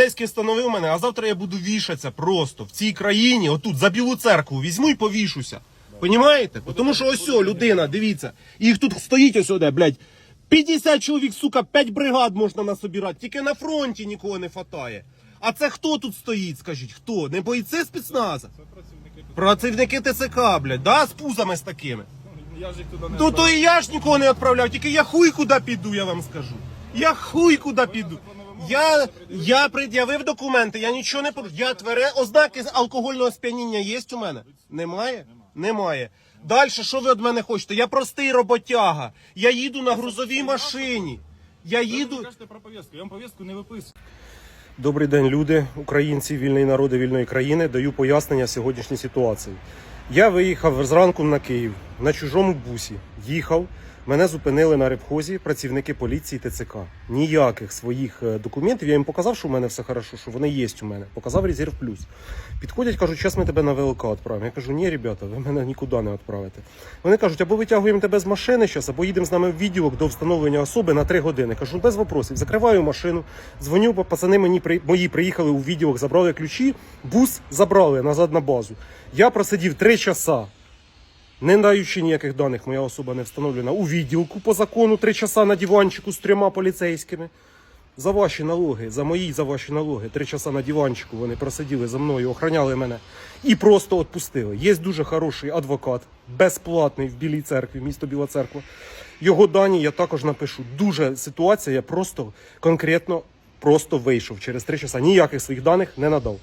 Поліцейський встановив мене, а завтра я буду вішатися просто в цій країні, отут, за білу церкву, візьму і повішуся. Понімаєте? Тому що ось о, людина, дивіться, їх тут стоїть ось оде, блядь. 50 чоловік, сука, 5 бригад можна насобирати. Тільки на фронті нікого не хватає. А це хто тут стоїть, скажіть? Хто? Не бойці спецназа? Працівники ТЦК, блядь, да, з пузами з такими. Я ж їх туди не Ну то і я ж нікого не відправляв, тільки я хуй куди піду, я вам скажу. Я хуй куди піду. Я, я пред'явив документи, я нічого не порушую. Я твере ознаки алкогольного сп'яніння є у мене? Немає? Немає. Далі, що ви від мене хочете? Я простий роботяга. Я їду на грузовій машині. Я їду. Кажете про повістку, я вам повістку не виписую. Добрий день, люди, українці, вільний народи вільної країни. Даю пояснення сьогоднішній ситуації. Я виїхав зранку на Київ на чужому бусі. Їхав. Мене зупинили на рибхозі працівники поліції ТЦК. Ніяких своїх е, документів. Я їм показав, що в мене все хорошо, що вони є у мене. Показав резерв плюс. Підходять, кажуть, зараз ми тебе на ВЛК відправимо. Я кажу, ні, ребята, ви мене нікуди не відправите. Вони кажуть, або витягуємо тебе з машини зараз, або їдемо з нами в відділок до встановлення особи на 3 години. Кажу, без вопросів. Закриваю машину, дзвоню, пацани мені мої приїхали у відділок, забрали ключі, бус забрали назад на базу. Я просидів 3 часа. Не даючи ніяких даних, моя особа не встановлена у відділку по закону 3 часа на диванчику з трьома поліцейськими. За ваші налоги, за мої, за ваші налоги, три часа на диванчику вони просиділи за мною, охраняли мене і просто відпустили. Є дуже хороший адвокат, безплатний в Білій церкві, місто Біла Церква. Його дані я також напишу. Дуже ситуація, я просто конкретно просто вийшов через три часа. Ніяких своїх даних не надав.